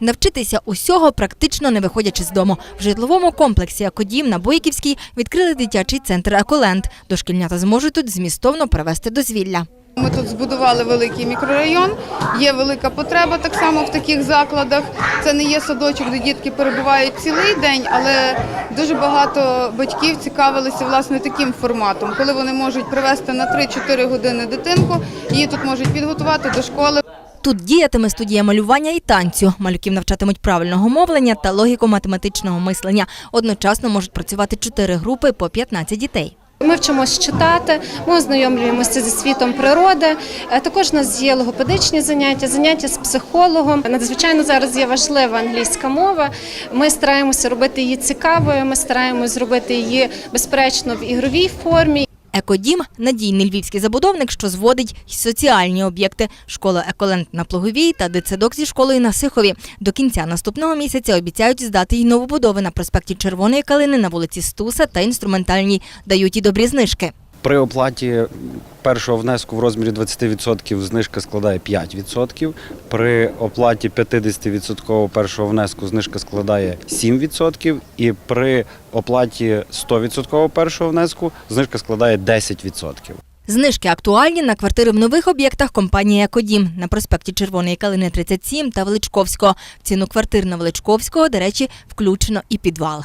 Навчитися усього практично не виходячи з дому. В житловому комплексі Акодім на Бойківській відкрили дитячий центр Еколенд. Дошкільнята зможуть тут змістовно провести дозвілля. Ми тут збудували великий мікрорайон. Є велика потреба так само в таких закладах. Це не є садочок, де дітки перебувають цілий день, але дуже багато батьків цікавилися власне таким форматом, коли вони можуть привезти на 3-4 години дитинку, її тут можуть підготувати до школи. Тут діятиме студія малювання і танцю. Малюків навчатимуть правильного мовлення та логіко-математичного мислення. Одночасно можуть працювати чотири групи по 15 дітей. Ми вчимось читати, ми ознайомлюємося зі світом природи. Е, Також у нас є логопедичні заняття, заняття з психологом. Надзвичайно зараз є важлива англійська мова. Ми стараємося робити її цікавою. Ми стараємося зробити її безперечно в ігровій формі. Екодім надійний львівський забудовник, що зводить й соціальні об'єкти. Школа Еколенд на Плоговій та дитсадок зі школою на Сихові. До кінця наступного місяця обіцяють здати й новобудови на проспекті Червоної калини на вулиці Стуса та інструментальній. Дають і добрі знижки. При оплаті першого внеску в розмірі 20% знижка складає 5%. При оплаті 50% першого внеску знижка складає 7%. І при оплаті 100% першого внеску знижка складає 10%. Знижки актуальні на квартири в нових об'єктах компанії Екодім на проспекті Червоної калини 37 та Величковського. В ціну квартир на Величковського, до речі, включено і підвал.